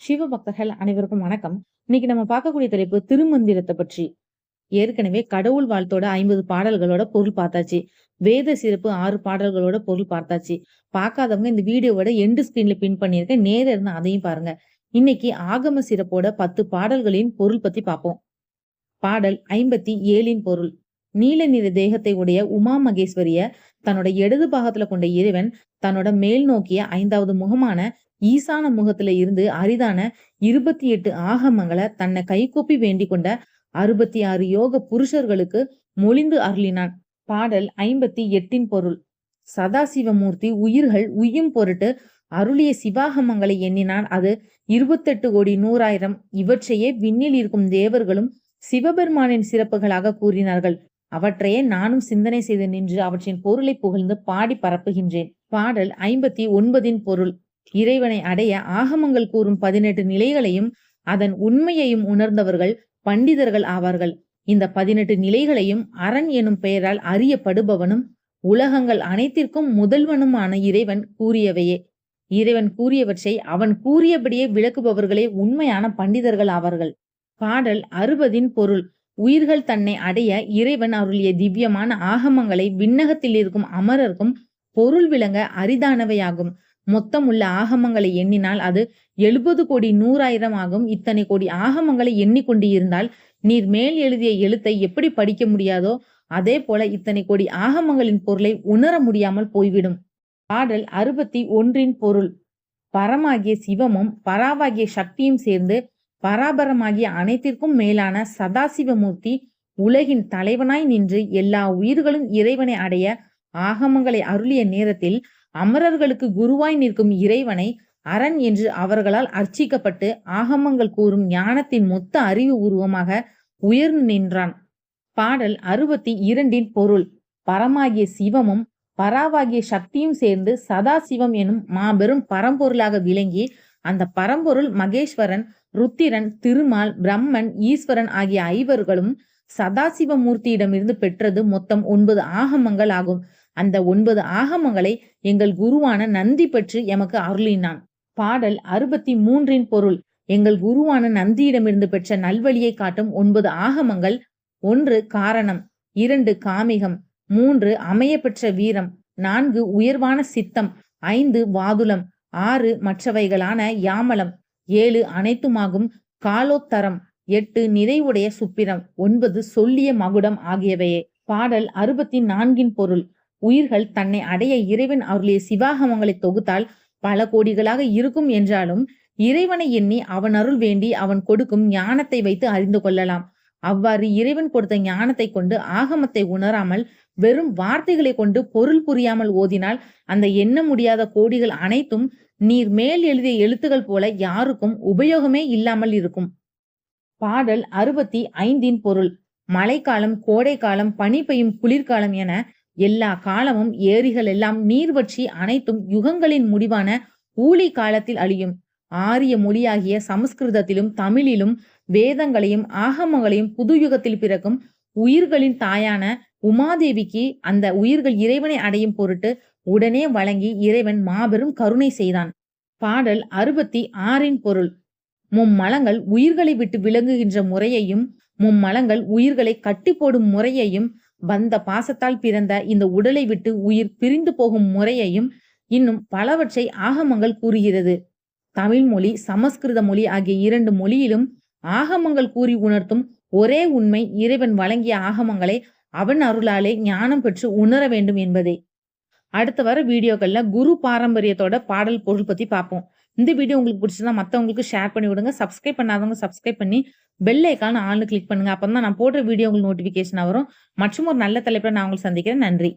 சிவபக்தர்கள் அனைவருக்கும் வணக்கம். இன்னைக்கு நம்ம பார்க்கக்கூடிய தலைப்பு திருமந்திரத்தை பற்றி. ஏற்கனவே கடவுள் வாழ்த்தோட ஐம்பது பாடல்களோட பொருள் பார்த்தாச்சு. வேத சிறப்பு ஆறு பாடல்களோட பொருள் பார்த்தாச்சு. பார்க்காதவங்க இந்த வீடியோவோட எண்டு ஸ்கிரீன்ல பின் பண்ணியிருக்கேன். நேர இருந்து அதையும் பாருங்க. இன்னைக்கு ஆகம சிறப்போட பத்து பாடல்களின் பொருள் பத்தி பார்ப்போம். பாடல் ஐம்பத்தி ஏழின் பொருள். நீல நிற தேகத்தை உடைய உமா மகேஸ்வரிய தன்னோட இடது பாகத்துல கொண்ட இறைவன் தன்னோட மேல் நோக்கிய ஐந்தாவது முகமான ஈசான முகத்துல இருந்து அரிதான இருபத்தி எட்டு ஆகமங்களை தன்னை கைகூப்பி வேண்டிக் கொண்ட அறுபத்தி ஆறு யோக புருஷர்களுக்கு மொழிந்து அருளினான். பாடல் ஐம்பத்தி எட்டின் பொருள். சதாசிவமூர்த்தி உயிர்கள் உய்யும் பொருட்டு அருளிய சிவாகமங்களை எண்ணினான். அது இருபத்தெட்டு கோடி நூறாயிரம். இவற்றையே விண்ணில் இருக்கும் தேவர்களும் சிவபெருமானின் சிறப்புகளாக கூறினார்கள். அவற்றையே நானும் சிந்தனை செய்து நின்று அவற்றின் பொருளை புகழ்ந்து பாடி பரப்புகின்றேன். பாடல் ஐம்பத்தி ஒன்பதின் பொருள். இறைவனை அடைய ஆகமங்கள் கூறும் பதினெட்டு நிலைகளையும் அதன் உண்மையையும் உணர்ந்தவர்கள் பண்டிதர்கள் ஆவார்கள். இந்த பதினெட்டு நிலைகளையும் அரண் எனும் பெயரால் அறியப்படுபவனும் உலகங்கள் அனைத்திற்கும் முதல்வனுமான இறைவன் கூறியவையே. இறைவன் கூறியவற்றை அவன் கூறியபடியே விளக்குபவர்களே உண்மையான பண்டிதர்கள் ஆவார்கள். பாடல் அறுபதின் பொருள். உயிர்கள் தன்னை அடைய இறைவன் அருளிய திவ்யமான ஆகமங்களை விண்ணகத்தில் இருக்கும் அமரர்க்கும் பொருள் விளங்க அரிதானவையாகும். மொத்தம் உள்ள ஆகமங்களை எண்ணினால் அது எழுபது கோடி நூறாயிரம் ஆகும் இத்தனை கோடி ஆகமங்களை எண்ணிக்கொண்டு இருந்தால் நீர் மேல் எழுதிய எழுத்தை எப்படி படிக்க முடியாதோ அதே போல இத்தனை கோடி ஆகமங்களின் பொருளை உணர முடியாமல் போய்விடும். பாடல் அறுபத்தி ஒன்றின் பொருள். பரமாகிய சிவமும் பராவாகிய சக்தியும் சேர்ந்து பராபரமாகிய அனைத்திற்கும் மேலான சதாசிவமூர்த்தி உலகின் தலைவனாய் நின்று எல்லா உயிர்களும் இறைவனை அடைய ஆகமங்களை அருளிய நேரத்தில் அமரர்களுக்கு குருவாய் நிற்கும் இறைவனை அரண் என்று அவர்களால் அர்ச்சிக்கப்பட்டு ஆகமங்கள் கூறும் ஞானத்தின் மொத்த அறிவு உருவமாக உயர்ந்து நின்றான். பாடல் அறுபத்தி இரண்டின் பொருள். பரமாகிய சிவமும் பராவாகிய சக்தியும் சேர்ந்து சதாசிவம் எனும் மாபெரும் பரம்பொருளாக விளங்கி அந்த பரம்பொருள் மகேஸ்வரன் ருத்திரன் திருமால் பிரம்மன் ஈஸ்வரன் ஆகிய ஐவர்களும் சதாசிவமூர்த்தியிடமிருந்து பெற்றது மொத்தம் ஒன்பது ஆகமங்கள் ஆகும். அந்த ஒன்பது ஆகமங்களை எங்கள் குருவான நந்தி பற்றி எமக்கு அருளினான். பாடல் அறுபத்தி மூன்றின் பொருள். எங்கள் குருவான நந்தியிடமிருந்து பெற்ற நல்வழியை காட்டும் ஒன்பது ஆகமங்கள். ஒன்று காரணம். இரண்டு காமிகம். மூன்று அமைய பெற்ற வீரம். நான்கு உயர்வான சித்தம். ஐந்து வாதுலம் ஆறு மற்றவைகளான யாமலம். ஏழு அனைத்துமாகும் காலோத்தரம். எட்டு நிறைவுடைய சுப்பிரம். ஒன்பது சொல்லிய மகுடம் ஆகியவையே. பாடல் அறுபத்தி நான்கின் பொருள். உயிர்கள் தன்னை அடைய இறைவன் அருளிய சிவாகமங்களை தொகுத்தால் பல கோடிகளாக இருக்கும் என்றாலும் இறைவனை எண்ணி அவன் அருள் வேண்டி அவன் கொடுக்கும் ஞானத்தை வைத்து அறிந்து கொள்ளலாம். அவ்வாறு இறைவன் கொடுத்த ஞானத்தை கொண்டு ஆகமத்தை உணராமல் வெறும் வார்த்தைகளை கொண்டு பொருள் புரியாமல் ஓதினால் அந்த எண்ண முடியாத கோடிகள் அனைத்தும் நீர் மேல் எழுதிய எழுத்துகள் போல யாருக்கும் உபயோகமே இல்லாமல் இருக்கும். பாடல் அறுபத்தி ஐந்தின் பொருள் மழைக்காலம் கோடைக்காலம் பனி பெய்யும் குளிர்காலம் என எல்லா காலமும் ஏரிகள் எல்லாம் நீர்வற்றி அனைத்தும் யுகங்களின் முடிவான ஊழி காலத்தில் அழியும். ஆரிய மொழியாகிய சமஸ்கிருதத்திலும் தமிழிலும் வேதங்களையும் ஆகமங்களையும் புது யுகத்தில் பிறக்கும் உயிர்களின் தாயான உமாதேவிக்கு அந்த உயிர்கள் இறைவனை அடையும் பொருட்டு உடனே வழங்கி இறைவன் மாபெரும் கருணை செய்தான். பாடல் அறுபத்தி ஆறின் பொருள். மும்மலங்கள் உயிர்களை விட்டு விளங்குகின்ற முறையையும் மும்மலங்கள் உயிர்களை கட்டி போடும் முறையையும் வந்த பாசத்தால் பிறந்த இந்த உடலை விட்டு உயிர் பிரிந்து போகும் முறையையும் இன்னும் பலவற்றை ஆகமங்கள் கூறுகிறது. தமிழ் மொழி சமஸ்கிருத மொழி ஆகிய இரண்டு மொழியிலும் ஆகமங்கள் கூறி உணர்த்தும் ஒரே உண்மை இறைவன் வழங்கிய ஆகமங்களை அவன் அருளாலே ஞானம் பெற்று உணர வேண்டும் என்பதே. அடுத்த வர வீடியோக்கள்ல குரு பாரம்பரியத்தோட பாடல் பொருள் பத்தி பார்ப்போம் இந்த வீடியோ உங்களுக்கு பிடிச்சதா மற்றவங்களுக்கு ஷேர் பண்ணி விடுங்க. சப்ஸ்கிரைப் பண்ணாதவங்க சப்ஸ்கிரைப் பண்ணி பெல் ஐக்கான ஆள்னு கிளிக் பண்ணுங்க. அப்போ தான் நான் போடுற வீடியோ உங்களுக்கு நோட்டிஃபிகேஷன் வரும். மற்றும் ஒரு நல்ல தலைப்பில் நான் உங்களுக்கு சந்திக்கிறேன். நன்றி.